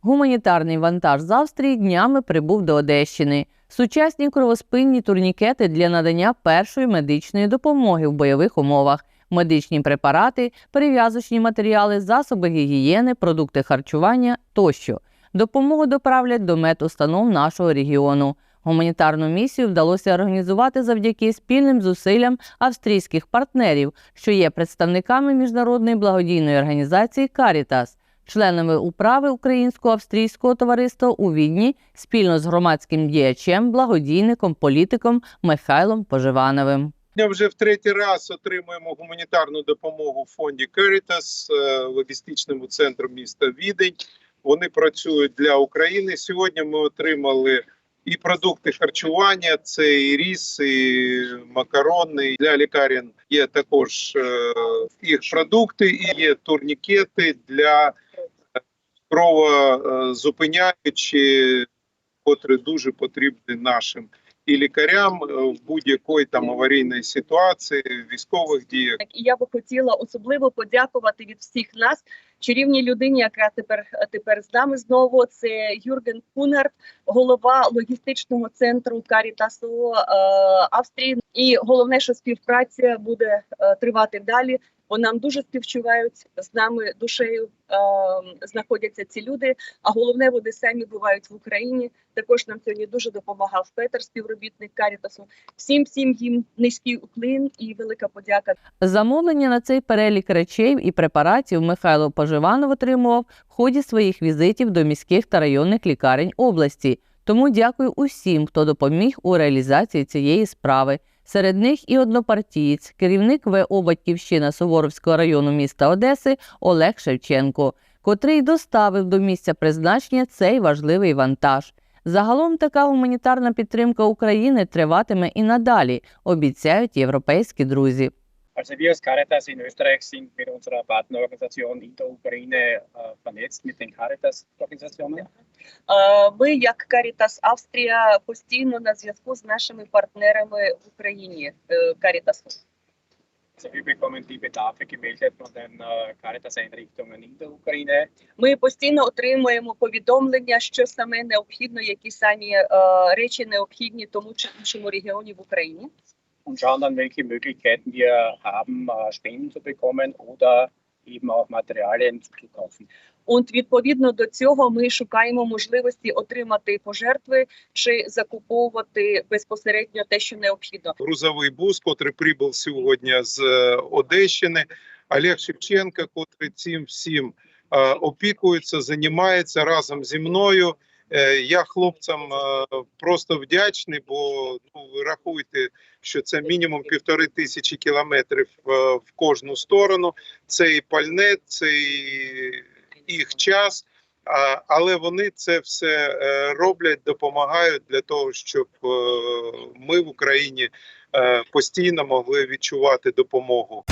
Гуманітарний вантаж з Австрії днями прибув до Одещини. Сучасні кровоспинні турнікети для надання першої медичної допомоги в бойових умовах, медичні препарати, перев'язочні матеріали, засоби гігієни, продукти харчування тощо. Допомогу доправлять до медустанов нашого регіону. Гуманітарну місію вдалося організувати завдяки спільним зусиллям австрійських партнерів, що є представниками міжнародної благодійної організації Карітас, членами управи українсько-австрійського товариства у Відні спільно з громадським діячем, благодійником, політиком Михайлом Поживановим. Вже в третій раз отримуємо гуманітарну допомогу в фонді Caritas, е, логістичному центру міста Відень. Вони працюють для України. Сьогодні ми отримали і продукти харчування, це і ріс, і макарони. Для лікарень є також е, їх продукти, і є турнікети для кровозупиняючі, котрі дуже потрібні нашим і лікарям е, в будь-якої там аварійної ситуації, військових діях. І я би хотіла особливо подякувати від всіх нас чарівній людині, яка тепер тепер з нами знову. Це Юрген Кунерт, голова логістичного центру Карітасу е, Австрії. І головне, що співпраця буде е, тривати далі. Бо нам дуже співчувають з нами душею е, знаходяться ці люди. А головне, вони самі бувають в Україні. Також нам сьогодні дуже допомагав Петер, співробітник Карітасу. Всім всім їм низький уклін і велика подяка. Замовлення на цей перелік речей і препаратів Михайло Поживанов отримував в ході своїх візитів до міських та районних лікарень області. Тому дякую усім, хто допоміг у реалізації цієї справи. Серед них і однопартієць, керівник ВО Батьківщина Суворовського району міста Одеси Олег Шевченко, котрий доставив до місця призначення цей важливий вантаж. Загалом така гуманітарна підтримка України триватиме і надалі, обіцяють європейські друзі. Also wir als Caritas in Österreich sind mit unserer Partnerorganisation in der Ukraine äh, vernetzt mit den. Е, Ми, як Карітас Австрія, постійно на зв'язку з нашими партнерами в Україні е, Also wir bekommen die Bedarfe gemeldet von den äh, Caritas-Einrichtungen in der Ukraine. Ми постійно отримуємо повідомлення, що саме необхідно, які самі е, речі необхідні тому чи іншому регіоні в Україні. Und schauen dann, welche Möglichkeiten wir haben, äh, Spenden zu bekommen oder eben auch Materialien zu kaufen. От відповідно до цього ми шукаємо можливості отримати пожертви чи закуповувати безпосередньо те, що необхідно. грузовий бус, котрий прибув сьогодні з е, Одещини. Олег Шевченко, котрий цим всім е, опікується, займається разом зі мною. Е, Я хлопцям е, просто вдячний, бо ну ви рахуйте, що це мінімум півтори тисячі кілометрів е, в кожну сторону. Це і пальне, це і їх час. Але вони це все роблять, допомагають для того, щоб ми в Україні постійно могли відчувати допомогу.